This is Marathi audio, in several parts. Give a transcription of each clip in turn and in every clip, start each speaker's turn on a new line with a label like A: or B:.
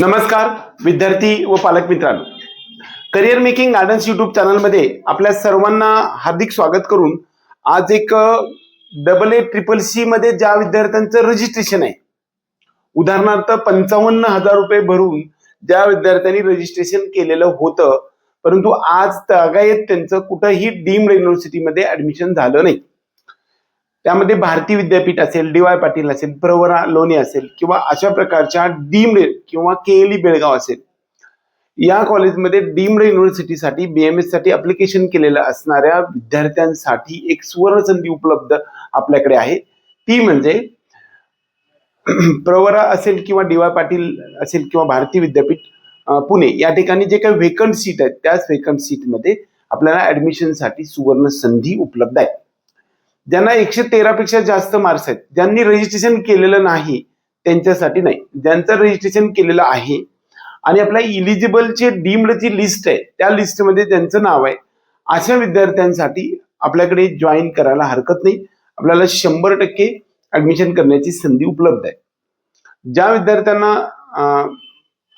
A: नमस्कार विद्यार्थी व पालक मित्रांनो. करिअर मेकिंग गार्डन्स युट्यूब चॅनलमध्ये आपल्या सर्वांना हार्दिक स्वागत करून आज एक डबल ए ट्रिपल सी मध्ये ज्या विद्यार्थ्यांचं रजिस्ट्रेशन आहे उदाहरणार्थ पंचावन्न हजार रुपये भरून ज्या विद्यार्थ्यांनी रजिस्ट्रेशन केलेलं होतं परंतु आज तागायत त्यांचं कुठंही डीम्ड युनिव्हर्सिटीमध्ये ऍडमिशन झालं नाही. त्यामध्ये भारती विद्यापीठ असेल डी वाय पाटील असेल प्रवरा लोणी असेल किंवा अशा प्रकारच्या डीम्ड किंवा केएलई बेळगाव असेल. या कॉलेजमध्ये डीम्ड युनिव्हर्सिटीसाठी बीएमएससाठी अप्लिकेशन केलेलं असणाऱ्या विद्यार्थ्यांसाठी एक सुवर्ण संधी उपलब्ध आपल्याकडे आहे. ती म्हणजे प्रवरा असेल किंवा डी वाय पाटील असेल किंवा भारती विद्यापीठ पुणे या ठिकाणी जे काही व्हेकंट सीट आहेत त्याच व्हेकंट सीटमध्ये आपल्याला ऍडमिशनसाठी सुवर्ण संधी उपलब्ध आहे. ज्यांना एकशे तेरापेक्षा जास्त मार्क्स आहेत ज्यांनी रजिस्ट्रेशन केलेलं नाही त्यांच्यासाठी नाही. ज्यांचं रजिस्ट्रेशन केलेलं आहे आणि आपल्या इलिजिबलचे डीम्डची लिस्ट आहे त्या लिस्टमध्ये त्यांचं नाव आहे. अशा विद्यार्थ्यांसाठी आपल्याकडे जॉईन करायला हरकत नाही. आपल्याला शंभर टक्के ऍडमिशन करण्याची संधी उपलब्ध आहे. ज्या विद्यार्थ्यांना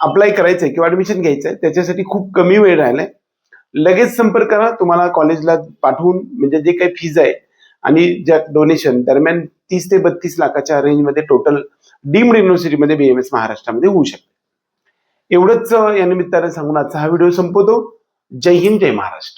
A: अप्लाय करायचंय किंवा ऍडमिशन आहे त्याच्यासाठी खूप कमी वेळ राहिलाय. लगेच संपर्क करा तुम्हाला कॉलेजला पाठवून म्हणजे जे काही फीज आहे आणि ज्या डोनेशन दरम्यान तीस ते बत्तीस लाखाच्या रेंजमध्ये टोटल डीम्ड युनिव्हर्सिटीमध्ये बीएमएस महाराष्ट्रामध्ये होऊ शकते. एवढंच या निमित्ताने सांगून आजचा हा व्हिडिओ संपवतो. जय हिंद जय महाराष्ट्र.